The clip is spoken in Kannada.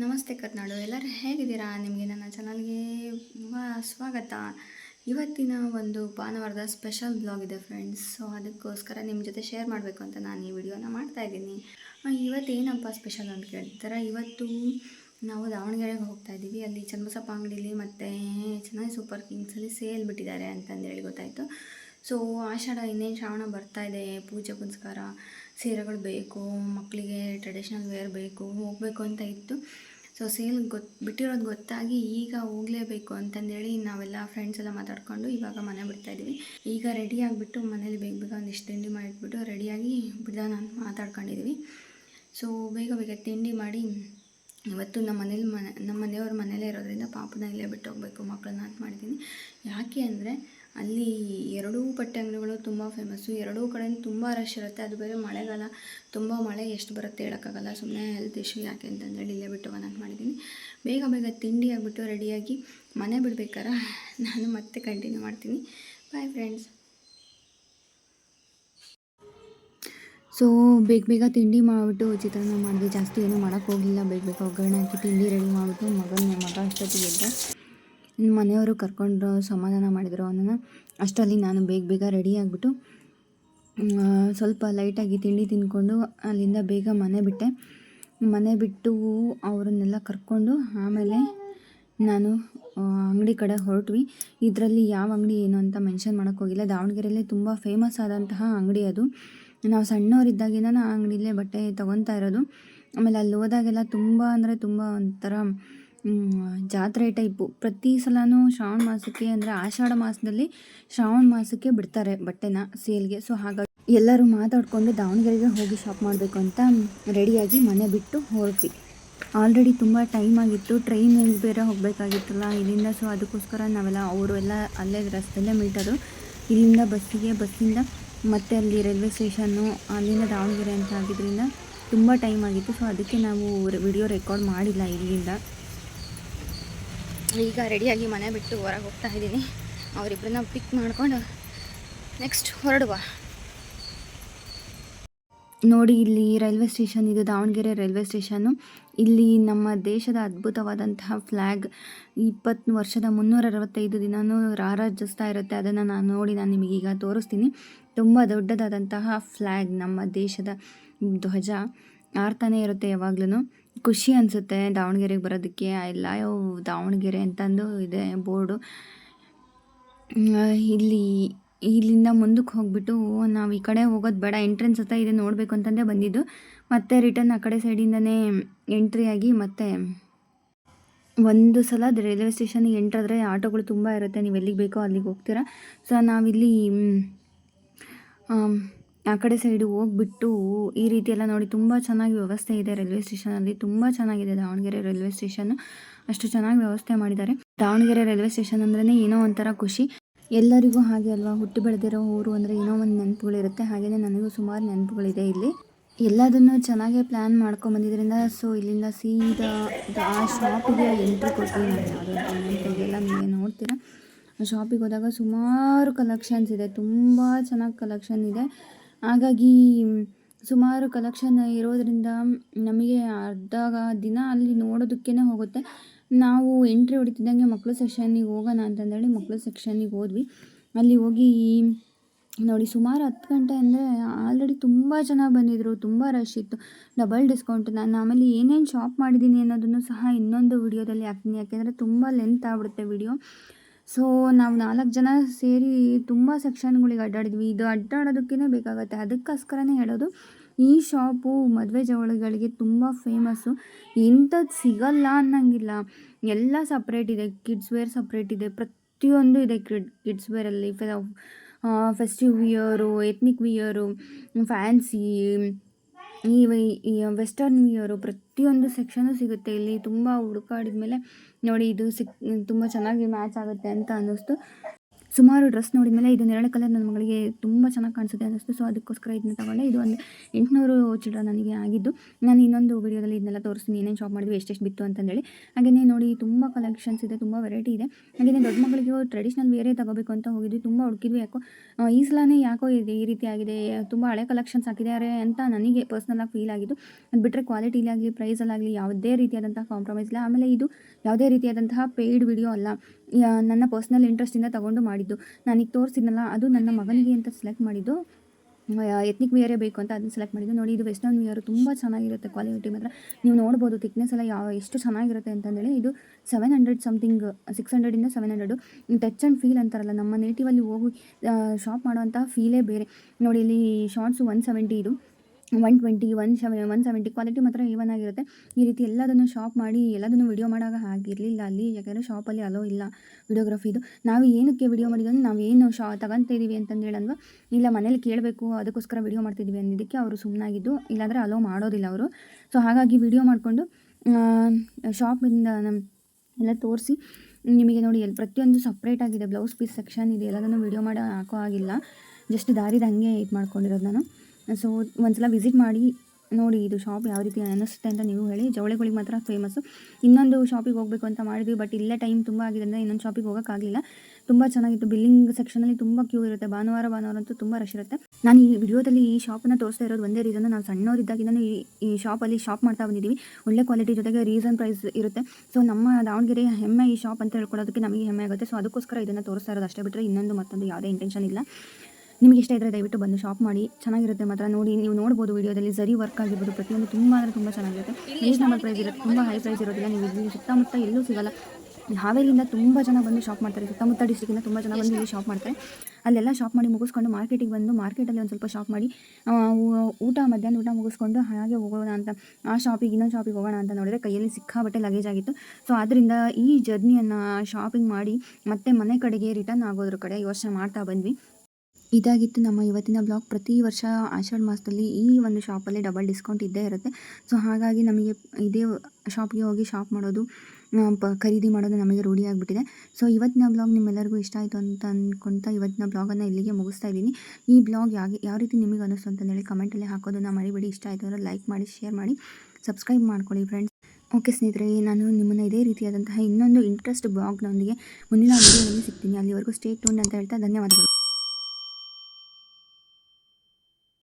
ನಮಸ್ತೆ ಕರ್ನಾಡು ಎಲ್ಲರೂ ಹೇಗಿದ್ದೀರಾ? ನಿಮಗೆ ನನ್ನ ಚಾನಲ್ಗೆ ಸ್ವಾಗತ. ಇವತ್ತಿನ ಒಂದು ಭಾನುವಾರದ ಸ್ಪೆಷಲ್ ಬ್ಲಾಗ್ ಇದೆ ಫ್ರೆಂಡ್ಸ್. ಸೊ ಅದಕ್ಕೋಸ್ಕರ ನಿಮ್ಮ ಜೊತೆ ಶೇರ್ ಮಾಡಬೇಕು ಅಂತ ನಾನು ಈ ವಿಡಿಯೋನ ಮಾಡ್ತಾ ಇದ್ದೀನಿ. ಇವತ್ತೇನಪ್ಪ ಸ್ಪೆಷಲ್ ಅಂತ ಕೇಳ್ತಾರೆ? ಇವತ್ತು ನಾವು ದಾವಣಗೆರೆಗೆ ಹೋಗ್ತಾ ಇದ್ದೀವಿ. ಅಲ್ಲಿ ಚನ್ನಬಸಪ್ಪ ಅಂಗಡಿಲಿ ಮತ್ತು ಚೆನ್ನೈ ಸೂಪರ್ ಕಿಂಗ್ಸಲ್ಲಿ ಸೇಲ್ ಬಿಟ್ಟಿದ್ದಾರೆ ಅಂತಂದೇಳಿ ಗೊತ್ತಾಯಿತು. ಸೊ ಆಷಾಢ ಇನ್ನೇನು ಶ್ರಾವಣ ಬರ್ತಾ ಇದೆ, ಪೂಜೆ ಪುನಸ್ಕಾರ ಸೀರೆಗಳು ಬೇಕು, ಮಕ್ಕಳಿಗೆ ಟ್ರೆಡಿಷ್ನಲ್ ವೇರ್ ಬೇಕು, ಹೋಗಬೇಕು ಅಂತ ಇತ್ತು. ಸೊ ಸೇಲ್ ಗೊತ್ತು ಬಿಟ್ಟಿರೋದು ಗೊತ್ತಾಗಿ ಈಗ ಹೋಗಲೇಬೇಕು ಅಂತಂದೇಳಿ ನಾವೆಲ್ಲ ಫ್ರೆಂಡ್ಸ್ ಎಲ್ಲ ಮಾತಾಡ್ಕೊಂಡು ಇವಾಗ ಮನೆ ಬಿಡ್ತಾಯಿದ್ದೀವಿ ಈಗ ರೆಡಿ ಆಗಿಬಿಟ್ಟು ಮನೇಲಿ ಬೇಗ ಬೇಗ ಒಂದಿಷ್ಟು ತಿಂಡಿ ಮಾಡಿಬಿಟ್ಟು ರೆಡಿಯಾಗಿ ಬಿಡೋಣ ನಾನು ಮಾತಾಡ್ಕೊಂಡಿದ್ದೀವಿ ಸೊ ಬೇಗ ಬೇಗ ತಿಂಡಿ ಮಾಡಿ, ಇವತ್ತು ನಮ್ಮ ಮನೇಲಿ ಮನೆ, ನಮ್ಮ ಮನೆಯವ್ರ ಮನೇಲೇ ಇರೋದ್ರಿಂದ ಪಾಪನ ಇಲ್ಲೇ ಬಿಟ್ಟು ಹೋಗಬೇಕು ಮಕ್ಕಳನ್ನ ಅಂತ ಮಾಡಿದ್ದೀನಿ ಯಾಕೆ ಅಂದರೆ ಅಲ್ಲಿ ಎರಡೂ ಬಟ್ಟೆ ಅಂಗಡಿಗಳು ತುಂಬ ಫೇಮಸ್ಸು ಎರಡೂ ಕಡೆ ತುಂಬ ರಶ್ ಇರುತ್ತೆ. ಅದು ಬೇರೆ ಮಳೆಗಾಲ, ತುಂಬ ಮಳೆ ಎಷ್ಟು ಬರುತ್ತೆ ಹೇಳೋಕ್ಕಾಗಲ್ಲ. ಸುಮ್ಮನೆ ಹೆಲ್ತ್ ಇಶ್ಯೂ ಯಾಕೆ ಅಂತಂದೇಳಿ ಇಲ್ಲೇ ಬಿಟ್ಟು ಅಂತ ಮಾಡಿದ್ದೀನಿ ಬೇಗ ಬೇಗ ತಿಂಡಿ ಆಗಿಬಿಟ್ಟು ರೆಡಿಯಾಗಿ ಮನೆ ಬಿಡ್ಬೇಕಾರೆ ನಾನು ಮತ್ತೆ ಕಂಟಿನ್ಯೂ ಮಾಡ್ತೀನಿ. ಬಾಯ್ ಫ್ರೆಂಡ್ಸ್ ಸೊ ಬೇಗ ಬೇಗ ತಿಂಡಿ ಮಾಡಿಬಿಟ್ಟು ಚಿತ್ರಾನ್ನ ಮಾಡಿದೆ. ಜಾಸ್ತಿ ಏನೂ ಮಾಡೋಕ್ಕೋಗಿಲ್ಲ ಬೇಗ ಬೇಗ ಒಗ್ಗರಣೆ ಹಾಕಿ ತಿಂಡಿ ರೆಡಿ ಮಾಡಿಬಿಟ್ಟು ಮಗನ, ಮಗ ಅಷ್ಟೊತ್ತಿಗೆ ಮನೆಯವರು ಕರ್ಕೊಂಡು ಸಮಾಧಾನ ಮಾಡಿದರು ಅವನನ್ನು ಅಷ್ಟರಲ್ಲಿ ನಾನು ಬೇಗ ಬೇಗ ರೆಡಿ ಆಗಿಬಿಟ್ಟು ಸ್ವಲ್ಪ ಲೈಟಾಗಿ ತಿಂಡಿ ತಿಂದ್ಕೊಂಡು ಅಲ್ಲಿಂದ ಬೇಗ ಮನೆ ಬಿಟ್ಟೆ. ಮನೆ ಬಿಟ್ಟು ಅವರನ್ನೆಲ್ಲ ಕರ್ಕೊಂಡು ಆಮೇಲೆ ನಾನು ಅಂಗಡಿ ಕಡೆ ಹೊರಟ್ವಿ. ಇದರಲ್ಲಿ ಯಾವ ಅಂಗಡಿ ಏನು ಅಂತ ಮೆನ್ಷನ್ ಮಾಡೋಕ್ಕೋಗಿಲ್ಲ ದಾವಣಗೆರೆಯಲ್ಲೇ ತುಂಬ ಫೇಮಸ್ ಆದಂತಹ ಅಂಗಡಿ ಅದು. ನಾವು ಸಣ್ಣವರಿದ್ದಾಗಿಂದ ಆ ಅಂಗಡಿಲೇ ಬಟ್ಟೆ ತೊಗೊತಾ ಇರೋದು. ಆಮೇಲೆ ಅಲ್ಲಿ ಹೋದಾಗೆಲ್ಲ ತುಂಬ ಅಂದರೆ ತುಂಬ ಒಂಥರ ಜಾತ್ರೆ ಟೈಪು ಪ್ರತಿ ಸಲವೂ ಶ್ರಾವಣ ಮಾಸಕ್ಕೆ ಅಂದರೆ ಆಷಾಢ ಮಾಸದಲ್ಲಿ ಶ್ರಾವಣ ಮಾಸಕ್ಕೆ ಬಿಡ್ತಾರೆ ಬಟ್ಟೆನ, ಸೇಲ್ಗೆ. ಸೊ ಹಾಗಾಗಿ ಎಲ್ಲರೂ ಮಾತಾಡಿಕೊಂಡು ದಾವಣಗೆರೆಗೆ ಹೋಗಿ ಶಾಪ್ ಮಾಡಬೇಕು ಅಂತ ರೆಡಿಯಾಗಿ ಮನೆ ಬಿಟ್ಟು ಹೊರಟ್ವಿ. ಆಲ್ರೆಡಿ ತುಂಬ ಟೈಮ್ ಆಗಿತ್ತು. ಟ್ರೈನ್ ಹೆಂಗೆ ಬೇರೆ ಹೋಗಬೇಕಾಗಿತ್ತಲ್ಲ ಇಲ್ಲಿಂದ. ಸೊ ಅದಕ್ಕೋಸ್ಕರ ನಾವೆಲ್ಲ ಅವರು ಎಲ್ಲ ಅಲ್ಲೇ ರಸ್ತೆಯಲ್ಲೇ ಮೀಟರು. ಇಲ್ಲಿಂದ ಬಸ್ಸಿಗೆ, ಬಸ್ಸಿಂದ ಮತ್ತೆ ಅಲ್ಲಿ ರೈಲ್ವೆ ಸ್ಟೇಷನ್ನು ಅಲ್ಲಿಂದ ದಾವಣಗೆರೆ ಅಂತ ಆಗಿದ್ದರಿಂದ ತುಂಬ ಟೈಮ್ ಆಗಿತ್ತು. ಸೊ ಅದಕ್ಕೆ ನಾವು ವಿಡಿಯೋ ರೆಕಾರ್ಡ್ ಮಾಡಿಲ್ಲ ಇಲ್ಲಿಂದ. ಈಗ ರೆಡಿಯಾಗಿ ಮನೆ ಬಿಟ್ಟು ಹೊರಗೆ ಹೋಗ್ತಾ ಇದ್ದೀನಿ. ಅವರಿಬ್ಬರನ್ನ ಪಿಕ್ ಮಾಡಿಕೊಂಡು ನೆಕ್ಸ್ಟ್ ಹೊರಡುವ. ನೋಡಿ, ಇಲ್ಲಿ ರೈಲ್ವೆ ಸ್ಟೇಷನ್, ಇದು ದಾವಣಗೆರೆ ರೈಲ್ವೆ ಸ್ಟೇಷನ್ನು ಇಲ್ಲಿ ನಮ್ಮ ದೇಶದ ಅದ್ಭುತವಾದಂತಹ ಫ್ಲ್ಯಾಗ್ ಇಪ್ಪತ್ತು ವರ್ಷದ ಮುನ್ನೂರ ಅರವತ್ತೈದು ದಿನವೂ ರಾರಾಜಿಸ್ತಾ ಇರುತ್ತೆ. ಅದನ್ನು ನಾನು ನೋಡಿ ನಾನು ನಿಮಗೀಗ ತೋರಿಸ್ತೀನಿ. ತುಂಬ ದೊಡ್ಡದಾದಂತಹ ಫ್ಲ್ಯಾಗ್ ನಮ್ಮ ದೇಶದ ಧ್ವಜ ಆರ್ತಾನೆ ಇರುತ್ತೆ ಯಾವಾಗ್ಲೂ ಖುಷಿ ಅನಿಸುತ್ತೆ ದಾವಣಗೆರೆಗೆ ಬರೋದಕ್ಕೆ. ಲವ್ ದಾವಣಗೆರೆ ಅಂತಂದು ಇದೆ ಬೋರ್ಡು. ಇಲ್ಲಿ, ಇಲ್ಲಿಂದ ಮುಂದಕ್ಕೆ ಹೋಗ್ಬಿಟ್ಟು ನಾವು ಈ ಕಡೆ ಹೋಗೋದು ಬೇಡ, ಎಂಟ್ರೆನ್ಸ್ ಹತ್ರ ಇದೆ, ನೋಡಬೇಕು ಅಂತಂದೇ ಬಂದಿದ್ದು. ಮತ್ತೆ ರಿಟರ್ನ್ ಆ ಕಡೆ ಸೈಡಿಂದನೇ ಎಂಟ್ರಿ ಆಗಿ ಮತ್ತೆ ಒಂದು ಸಲ ರೈಲ್ವೆ ಸ್ಟೇಷನ್ಗೆ ಎಂಟ್ರಾದರೆ ಆಟೋಗಳು ತುಂಬ ಇರುತ್ತೆ, ನೀವು ಎಲ್ಲಿಗೆ ಬೇಕೋ ಅಲ್ಲಿಗೆ ಹೋಗ್ತೀರಾ. ಸೊ ನಾವಿಲ್ಲಿ ಆ ಕಡೆ ಸೈಡು ಹೋಗ್ಬಿಟ್ಟು ಈ ರೀತಿ ಎಲ್ಲ ನೋಡಿ, ತುಂಬ ಚೆನ್ನಾಗಿ ವ್ಯವಸ್ಥೆ ಇದೆ ರೈಲ್ವೆ ಸ್ಟೇಷನಲ್ಲಿ ತುಂಬ ಚೆನ್ನಾಗಿದೆ ದಾವಣಗೆರೆ ರೈಲ್ವೆ ಸ್ಟೇಷನ್. ಅಷ್ಟು ಚೆನ್ನಾಗಿ ವ್ಯವಸ್ಥೆ ಮಾಡಿದ್ದಾರೆ. ದಾವಣಗೆರೆ ರೈಲ್ವೆ ಸ್ಟೇಷನ್ ಅಂದ್ರೆ ಏನೋ ಒಂಥರ ಖುಷಿ. ಎಲ್ಲರಿಗೂ ಹಾಗೆ ಅಲ್ವಾ, ಹುಟ್ಟಿ ಬೆಳೆದಿರೋ ಊರು ಅಂದರೆ ಏನೋ ಒಂದು ನೆನಪುಗಳಿರುತ್ತೆ ಹಾಗೆಯೇ ನನಗೂ ಸುಮಾರು ನೆನಪುಗಳಿದೆ ಇಲ್ಲಿ. ಎಲ್ಲದನ್ನು ಚೆನ್ನಾಗೇ ಪ್ಲ್ಯಾನ್ ಮಾಡ್ಕೊಂಬಂದಿದ್ದರಿಂದ ಸೊ ಇಲ್ಲಿಂದ ಸೀದಾ ಆ ಶಾಪಿಗೆ ಎಂಟ್ರಿ ಕೊಟ್ಟು ನಾನು. ಎಲ್ಲ ನೀವೇ ನೋಡ್ತೀರಾ. ಶಾಪಿಗೆ ಹೋದಾಗ ಸುಮಾರು ಕಲೆಕ್ಷನ್ಸ್ ಇದೆ. ತುಂಬ ಚೆನ್ನಾಗಿ ಕಲೆಕ್ಷನ್ ಇದೆ. ಹಾಗಾಗಿ ಸುಮಾರು ಕಲೆಕ್ಷನ್ ಇರೋದರಿಂದ ನಮಗೆ ಅರ್ಧ ದಿನ ಅಲ್ಲಿ ನೋಡೋದಕ್ಕೇ ಹೋಗುತ್ತೆ. ನಾವು ಎಂಟ್ರಿ ಹೊಡಿತಿದ್ದಂಗೆ ಮಕ್ಕಳು ಸೆಕ್ಷನ್ನಿಗೆ ಹೋಗೋಣ ಅಂತಂದೇಳಿ ಮಕ್ಕಳು ಸೆಕ್ಷನ್ನಿಗೆ ಹೋದ್ವಿ. ಅಲ್ಲಿ ಹೋಗಿ ನೋಡಿ ಸುಮಾರು ಹತ್ತು ಗಂಟೆ ಅಂದರೆ ಆಲ್ರೆಡಿ ತುಂಬ ಜನ ಬಂದಿದ್ದರು ತುಂಬ ರಶ್ ಇತ್ತು. ಡಬಲ್ ಡಿಸ್ಕೌಂಟ್ ನಾನು ಆಮೇಲೆ ಏನೇನು ಶಾಪ್ ಮಾಡಿದ್ದೀನಿ ಅನ್ನೋದನ್ನು ಸಹ ಇನ್ನೊಂದು ವಿಡಿಯೋದಲ್ಲಿ ಹಾಕ್ತೀನಿ. ಯಾಕೆಂದರೆ ತುಂಬ ಲೆಂತ್ ಆಗ್ಬಿಡುತ್ತೆ ವಿಡಿಯೋ ಸೊ ನಾವು ನಾಲ್ಕು ಜನ ಸೇರಿ ತುಂಬ ಸೆಕ್ಷನ್ಗಳಿಗೆ ಅಡ್ಡಾಡಿದ್ವಿ. ಇದು ಅಡ್ಡಾಡೋದಕ್ಕೇ ಬೇಕಾಗುತ್ತೆ. ಅದಕ್ಕೋಸ್ಕರನೇ ಹೇಳೋದು, ಈ ಶಾಪು ಮದುವೆ ಜವಳಿಗಳಿಗೆ ತುಂಬ ಫೇಮಸ್ಸು ಇಂಥದ್ದು ಸಿಗಲ್ಲ ಅನ್ನಂಗಿಲ್ಲ. ಎಲ್ಲ ಸಪ್ರೇಟ್ ಇದೆ. ಕಿಡ್ಸ್ ವೇರ್ ಸಪ್ರೇಟ್ ಇದೆ. ಪ್ರತಿಯೊಂದು ಇದೆ kid kids ವೇರಲ್ಲಿ festive wear ethnic wear fancy ಈ ವೆಸ್ಟರ್ನ್ ವಿಯರು ಪ್ರತಿಯೊಂದು ಸೆಕ್ಷನು ಸಿಗುತ್ತೆ. ಇಲ್ಲಿ ತುಂಬ ಹುಡುಕಾಡಿದ ಮೇಲೆ ನೋಡಿ, ಇದು ಸಿಕ್, ತುಂಬ ಚೆನ್ನಾಗಿ ಮ್ಯಾಚ್ ಆಗುತ್ತೆ ಅಂತ ಅನ್ನಿಸ್ತು. ಸುಮಾರು ಡ್ರೆಸ್ ನೋಡಿದ ಮೇಲೆ ಇದು ನೆರಳೆ ಕಲರ್ ನನ್ನ ಮಗಳಿಗೆ ತುಂಬ ಚೆನ್ನಾಗಿ ಕಾಣಿಸುತ್ತೆ ಅನ್ನಿಸ್ತು. ಸೊ ಅದಕ್ಕೋಸ್ಕರ ಇದನ್ನ ತಗೊಂಡೆ. ಇದು ಒಂದು ಎಂಟುನೂರು ಚಿಲ್ಡ್ರ ನನಗೆ ಆಗಿದ್ದು. ನಾನು ಇನ್ನೊಂದು ವಿಡಿಯೋದಲ್ಲಿ ಇದನ್ನೆಲ್ಲ ತೋರಿಸ್ತೀನಿ. ಏನೇನು ಶಾಪ್ ಮಾಡಿದ್ವಿ ಎಷ್ಟೆಷ್ಟು ಬಿತ್ತು ಅಂತಂದೇಳಿ. ಹಾಗೆಯೇ ನೋಡಿ, ತುಂಬ ಕಲೆಕ್ಷನ್ಸ್ ಇದೆ, ತುಂಬ ವೆರೈಟಿ ಇದೆ. ಹಾಗೆಯೇ ದೊಡ್ಡ ಮಗಳಿಗೆ ಟ್ರೆಡಿಷ್ನಲ್ ಬೇರೆ ತಗೋಬೇಕು ಅಂತ ಹೋಗಿದ್ವಿ. ತುಂಬ ಹುಡುಕಿದ್ವಿ, ಯಾಕೋ ಈ ಸಲನೇ ಯಾಕೋ ಇದೆ ಈ ರೀತಿ ಆಗಿದೆ. ತುಂಬ ಹಳೆ ಕಲೆಕ್ಷನ್ಸ್ ಹಾಕಿದ್ದಾರೆ ಅಂತ ನನಗೆ ಪರ್ಸ್ನಲಾಗಿ ಫೀಲ್ ಆಗಿದ್ದು. ಅದು ಬಿಟ್ಟರೆ ಕ್ವಾಲಿಟಿಲಾಗಲಿ ಪ್ರೈಸಲ್ಲಾಗಲಿ ಯಾವುದೇ ರೀತಿಯಾದಂತಹ ಕಾಂಪ್ರಮೈಸ್ ಇಲ್ಲ. ಆಮೇಲೆ ಇದು ಯಾವುದೇ ರೀತಿಯಾದಂತಹ ಪೇಯ್ಡ್ ವಿಡಿಯೋ ಅಲ್ಲ. ನನ್ನ ಪರ್ಸ್ನಲ್ ಇಂಟ್ರೆಸ್ಟಿಂದ ತಗೊಂಡು ಮಾಡಿದ್ದು. ನಾನೀಗ ತೋರಿಸಿದ್ನಲ್ಲ, ಅದು ನನ್ನ ಮಗನಿಗೆ ಅಂತ ಸೆಲೆಕ್ಟ್ ಮಾಡಿದ್ದು. ಎತ್ನಿಕ್ ವಿಯರೇ ಬೇಕು ಅಂತ ಅದನ್ನ ಸೆಲೆಕ್ಟ್ ಮಾಡಿದ್ದು. ನೋಡಿ, ಇದು ವೆಸ್ಟರ್ನ್ ವಿಯರ್ ತುಂಬ ಚೆನ್ನಾಗಿರುತ್ತೆ ಕ್ವಾಲಿಟಿ ಮಾತ್ರ. ನೀವು ನೋಡ್ಬೋದು ಥಿಕ್ನೆಸ್ ಎಲ್ಲ ಯಾವ ಎಷ್ಟು ಚೆನ್ನಾಗಿರುತ್ತೆ ಅಂತಂದೇಳಿ, ಇದು seven hundred something six ಹಂಡ್ರೆಡಿಂದ seven hundred touch and feel ಅಂತಾರಲ್ಲ, ನಮ್ಮ ನೇಟಿವಲ್ಲಿ ಹೋಗಿ ಶಾಪ್ ಮಾಡೋವಂಥ ಫೀಲೇ ಬೇರೆ. ನೋಡಿ, ಇಲ್ಲಿ ಶಾರ್ಟ್ಸು ಒನ್ ಸೆವೆಂಟಿ ಇದು. One twenty one seven one seventy quality ಮಾತ್ರ ಈವನ್ ಆಗಿರುತ್ತೆ. ಈ ರೀತಿ ಎಲ್ಲದನ್ನು ಶಾಪ್ ಮಾಡಿ, ಎಲ್ಲದನ್ನು ವಿಡಿಯೋ ಮಾಡಾಗ ಹಾಗಿರಲಿಲ್ಲ ಅಲ್ಲಿ. ಯಾಕಂದರೆ ಶಾಪಲ್ಲಿ ಅಲೋ ಇಲ್ಲ ವಿಡಿಯೋಗ್ರಫಿದು ನಾವು ಏನಕ್ಕೆ ವಿಡಿಯೋ ಮಾಡಿದ್ದು ನಾವೇನು ಶಾ ತಗೊತಿದ್ದೀವಿ ಅಂತಂದೇಳಲ್ವ ಇಲ್ಲ ಮನೇಲಿ ಕೇಳಬೇಕು, ಅದಕ್ಕೋಸ್ಕರ ವಿಡಿಯೋ ಮಾಡ್ತಿದ್ದೀವಿ ಅಂದಿದ್ದಕ್ಕೆ ಅವರು ಸುಮ್ಮನಾಗಿದ್ದು ಇಲ್ಲಾಂದರೆ ಅಲೋ ಮಾಡೋದಿಲ್ಲ ಅವರು. ಸೊ ಹಾಗಾಗಿ ವಿಡಿಯೋ ಮಾಡಿಕೊಂಡು ಶಾಪಿಂದ ನಮ್ಮ ಎಲ್ಲ ತೋರಿಸಿ, ನಿಮಗೆ ನೋಡಿ ಎಲ್ಲಿ ಪ್ರತಿಯೊಂದು ಸಪ್ರೇಟ್ ಆಗಿದೆ ಬ್ಲೌಸ್ ಪೀಸ್ ಸೆಕ್ಷನ್ ಇದೆ, ಎಲ್ಲದನ್ನು ವಿಡಿಯೋ ಮಾಡೋ ಹಾಕೋ ಆಗಿಲ್ಲ ಜಸ್ಟ್ ದಾರಿದ ಹಂಗೆ ಇದು ಮಾಡ್ಕೊಂಡಿರೋದು ನಾನು. ಸೊ ಒಂದ್ಸಲ ವಿಸಿಟ್ ಮಾಡಿ ನೋಡಿ ಇದು ಶಾಪ್ ಯಾವ ರೀತಿ ಅನ್ನಿಸುತ್ತೆ ಅಂತ ನೀವು ಹೇಳಿ. ಜವಳಿಗಳಿಗೆ ಮಾತ್ರ ಫೇಮಸ್ಸು ಇನ್ನೊಂದು ಶಾಪಿಗೆ ಹೋಗಬೇಕು ಅಂತ ಮಾಡಿದ್ವಿ ಬಟ್ ಇಲ್ಲೇ ಟೈಮ್ ತುಂಬ ಆಗಿದೆ ಅಂದರೆ ಇನ್ನೊಂದು ಶಾಪಿಗೆ ಹೋಗೋಕ್ಕಾಗಲಿಲ್ಲ ತುಂಬ ಚೆನ್ನಾಗಿತ್ತು. ಬಿಲ್ಲಿಂಗ್ ಸೆಕ್ಷನಲ್ಲಿ ತುಂಬ ಕ್ಯೂ ಇರುತ್ತೆ. ಭಾನುವಾರ ಭಾನುವಾರ ಅಂತೂ ತುಂಬ ರಶ್ ಇರುತ್ತೆ. ನಾನು ಈ ವಿಡಿಯೋದಲ್ಲಿ ಈ ಶಾಪನ್ನು ತೋರಿಸ್ತಾ ಇರೋದು ಒಂದೇ ರೀಸನ್ ನಾವು ಸಣ್ಣವರಿದ್ದಾಗಿಂದ ಈ ಈ ಶಾಪಲ್ಲಿ ಶಾಪ್ ಮಾಡ್ತಾ ಬಂದಿದ್ದೀವಿ. ಒಳ್ಳೆ ಕ್ವಾಲಿಟಿ ಜೊತೆಗೆ ರೀಸನ್ ಪ್ರೈಸ್ ಇರುತ್ತೆ. ಸೊ ನಮ್ಮ ದಾವಣಗೆರೆ ಹೆಮ್ಮೆ ಈ ಶಾಪ್ ಅಂತ ಹೇಳ್ಕೊಳ್ಳೋದಕ್ಕೆ ನಮಗೆ ಹೆಮ್ಮೆ ಆಗುತ್ತೆ. ಸೊ ಅದಕ್ಕೋಸ್ಕರ ಇದನ್ನು ತೋರಿಸ್ತಾ ಇರೋದು ಅಷ್ಟೇ ಬಿಟ್ಟರೆ ಇನ್ನೊಂದು ಮತ್ತೊಂದು ಯಾವುದೇ ಇಂಟೆನ್ಷನ್ ಇಲ್ಲ. ನಿಮಗೆ ಇಷ್ಟ ಇದ್ರೆ ದಯವಿಟ್ಟು ಬಂದು ಶಾಪ್ ಮಾಡಿ ಚೆನ್ನಾಗಿರುತ್ತೆ ಮಾತ್ರ ನೋಡಿ ನೀವು ನೋಡ್ಬೋದು ವಿಡಿಯೋದಲ್ಲಿ ಸರಿ ವರ್ಕ್ ಆಗಿರ್ಬೋದು ಪ್ರತಿಯೊಂದು ತುಂಬ ಅಂದರೆ ತುಂಬ ಚೆನ್ನಾಗಿರುತ್ತೆ ರೀಸನಬಲ್ ಪ್ರೈಸ್ ಇರುತ್ತೆ ತುಂಬ ಹೈ ಪ್ರೈಸ್ ಇರೋದಿಲ್ಲ ನೀವು ಇಲ್ಲಿ ಸುತ್ತಮುತ್ತ ಎಲ್ಲೂ ಸಿಗಲ್ಲ. ಹಾವೇರಿಯಿಂದ ತುಂಬ ಜನ ಬಂದು ಶಾಪ್ ಮಾಡ್ತಾರೆ ಸುತ್ತಮುತ್ತ ಡಿಸ್ಟ್ರಿಕ್ಕಿಂದ ತುಂಬ ಜನ ಬಂದು ಇಲ್ಲಿ ಶಾಪ್ ಮಾಡ್ತಾರೆ. ಅಲ್ಲೆಲ್ಲ ಶಾಪ್ ಮಾಡಿ ಮುಗಿಸ್ಕೊಂಡು ಮಾರ್ಕೆಟಿಗೆ ಬಂದು ಮಾರ್ಕೆಟಲ್ಲಿ ಒಂದು ಸ್ವಲ್ಪ ಶಾಪ್ ಮಾಡಿ ಊಟ ಮಧ್ಯಾಹ್ನ ಊಟ ಮುಗಿಸ್ಕೊಂಡು ಹಾಗೆ ಹೋಗೋಣ ಅಂತ ಆ ಶಾಪಿಗೆ ಇನ್ನೊಂದು ಶಾಪಿಗೆ ಹೋಗೋಣ ಅಂತ ನೋಡಿದ್ರೆ ಕೈಯಲ್ಲಿ ಸಿಕ್ಕಾಬಟ್ಟೆ ಲಗೇಜ್ ಆಗಿತ್ತು. ಸೊ ಆದ್ದರಿಂದ ಈ ಜರ್ನಿಯನ್ನು ಶಾಪಿಂಗ್ ಮಾಡಿ ಮತ್ತೆ ಮನೆ ಕಡೆಗೆ ರಿಟರ್ನ್ ಆಗೋದ್ರ ಕಡೆ ಯೋಚನೆ ಮಾಡ್ತಾ ಬಂದ್ವಿ. ಇದಾಗಿತ್ತು ನಮ್ಮ ಇವತ್ತಿನ ಬ್ಲಾಗ್. ಪ್ರತಿ ವರ್ಷ ಆಷಾಢ ಮಾಸದಲ್ಲಿ ಈ ಒಂದು ಶಾಪಲ್ಲಿ ಡಬಲ್ ಡಿಸ್ಕೌಂಟ್ ಇದ್ದೇ ಇರುತ್ತೆ. ಸೊ, ಹಾಗಾಗಿ ನಮಗೆ ಇದೇ ಶಾಪ್ಗೆ ಹೋಗಿ ಶಾಪ್ ಮಾಡೋದು ಪ, ಖರೀದಿ ಮಾಡೋದು ನಮಗೆ ರೂಢಿ ಆಗಿಬಿಟ್ಟಿದೆ. ಸೊ, ಇವತ್ತಿನ ಬ್ಲಾಗ್ ನಿಮ್ಮೆಲ್ಲರಿಗೂ ಇಷ್ಟ ಆಯಿತು ಅಂತ ಅಂದ್ಕೊಳ್ತಾ ಇವತ್ತಿನ ಬ್ಲಾಗನ್ನು ಇಲ್ಲಿಗೆ ಮುಗಿಸ್ತಾ ಇದ್ದೀನಿ. ಈ ಬ್ಲಾಗ್ ಯಾಕೆ ಯಾವ ರೀತಿ ನಿಮಗೆ ಅನ್ನಿಸ್ತು ಅಂತಂದೇಳಿ ಕಮೆಂಟಲ್ಲಿ ಹಾಕೋದನ್ನು ಮರಿಬೇಡಿ. ಇಷ್ಟ ಆಯಿತು ಅಂದರೆ ಲೈಕ್ ಮಾಡಿ, ಶೇರ್ ಮಾಡಿ, ಸಬ್ಸ್ಕ್ರೈಬ್ ಮಾಡ್ಕೊಳ್ಳಿ ಫ್ರೆಂಡ್ಸ್. ಓಕೆ ಸ್ನೇಹಿತರೆ, ನಾನು ನಿಮ್ಮನ್ನು ಇದೇ ರೀತಿಯಾದಂತಹ ಇನ್ನೊಂದು ಇಂಟ್ರೆಸ್ಟ್ ಬ್ಲಾಗ್ನೊಂದಿಗೆ ಮುಂದಿನ ವಿಡಿಯೋದಲ್ಲಿ ಸಿಗ್ತೀನಿ. ಅಲ್ಲಿವರೆಗೂ ಸ್ಟೇ ಟ್ಯೂನ್ ಅಂತ ಹೇಳ್ತಾ ಧನ್ಯವಾದಗಳು.